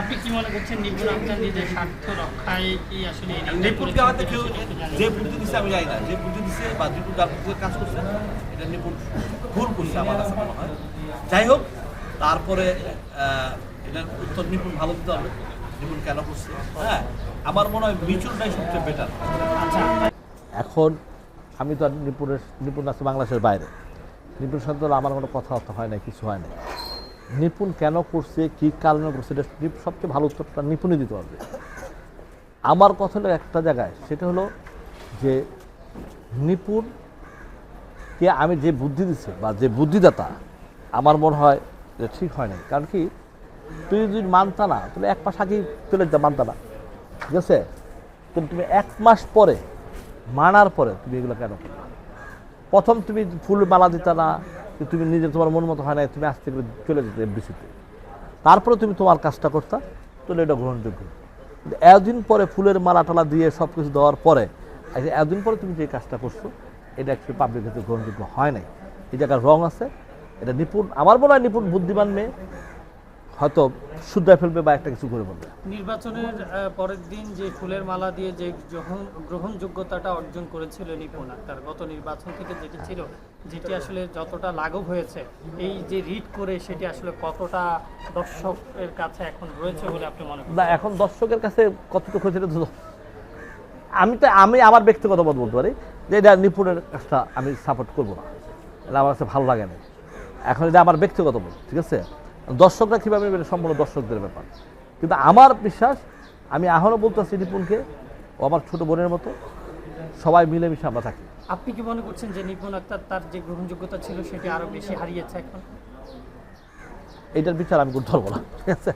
আপনি কি মনে করছেন নিপুণ আক্তার নিজের স্বার্থ রক্ষায় কি আসলে নিপুণকে হয়তো কেউ যে বুদ্ধি দিচ্ছে আমি জানি না। যে বুদ্ধি দিচ্ছে বা নিপুণ কাজ করছে এটা নিপুণ ভুল করছে আমার কাছে মনে হয়। যাই হোক তারপরে এটার উত্তর নিপুণ ভালো দিতে হবে নিপুণ কেন করছে। হ্যাঁ আমার মনে হয় মিচুরটাই সবচেয়ে বেটার আচ্ছা। এখন আমি তো আর নিপুণের নিপুণ আছে বাংলাদেশের বাইরে। নিপুণ সাথে আমার কোনো কথাবার্তা হয় না কিছু হয় না নিপুণ কেন করছে, কী কারণে করছে, এটা সবচেয়ে ভালো উত্তরটা নিপুণই দিতে পারবে। আমার কথা হলো একটা জায়গায়, সেটা হলো যে নিপুণ কে আমি যে বুদ্ধি দিচ্ছে বা যে বুদ্ধিদাতা, আমার মনে হয় যে ঠিক হয় নাই। কারণ কি, তুই যদি মানতা না, তাহলে এক মাস আগেই চলে যা মানতা না। ঠিক আছে? কিন্তু তুমি এক মাস পরে, মানার পরে তুমি এগুলো কেন প্রথম তুমি ফুল মালা দিতা না যে তুমি নিজে তোমার মন মতো হয় না তুমি আসতে করে চলে যেতে এফডিসিতে। তারপরে তুমি তোমার কাজটা করতা, তাহলে এটা গ্রহণযোগ্য। এতদিন পরে ফুলের মালা টালা দিয়ে সব কিছু দেওয়ার পরে এতদিন পরে তুমি যে কাজটা করছ, এটা একটু পাবলিক ক্ষেত্রে গ্রহণযোগ্য হয় নাই। এই জায়গার রং আছে, এটা নিপুণ, আমার মনে হয় নিপুণ, বুদ্ধিমান মেয়ে, হয়তো শুদ্ধায় ফেলবে বা একটা কিছু করে বলবে? নির্বাচনের পরের দিন যে ফুলের মালা দিয়ে যে গ্রহণ গ্রহণযোগ্যতাটা অর্জন করেছিল নিপুণ আক্তার গত নির্বাচন থেকে যেটি ছিল যেটি আসলে যতটা লাঘব হয়েছে এই যে রিট করে সেটি আসলে কতটা দর্শকের কাছে এখন রয়েছে বলে আপনি মনে করেন না এখন দর্শকের কাছে কতটুকু হয়েছে আমি তো আমি আমার ব্যক্তিগত মত বলতে পারি যে এটা নিপুণের কাজটা আমি সাপোর্ট করব না। এটা আমার কাছে ভালো লাগে না। এখন এটা আমার ব্যক্তিগত মত ঠিক আছে? দর্শকরা কীভাবে নেবে এটা সম্পূর্ণ দর্শকদের ব্যাপার? কিন্তু আমার বিশ্বাস আমি এখনও বলতেছি নিপুণকে ও আমার ছোট বোনের মতো সবাই মিলেমিশে আমরা থাকি। আপনি কি মনে করছেন যে নিপুণ আক্তার তার যে গ্রহণযোগ্যতা ছিল সেটি আরও বেশি হারিয়েছে এখন? এটার বিচার আমি করতে পারব না ঠিক আছে?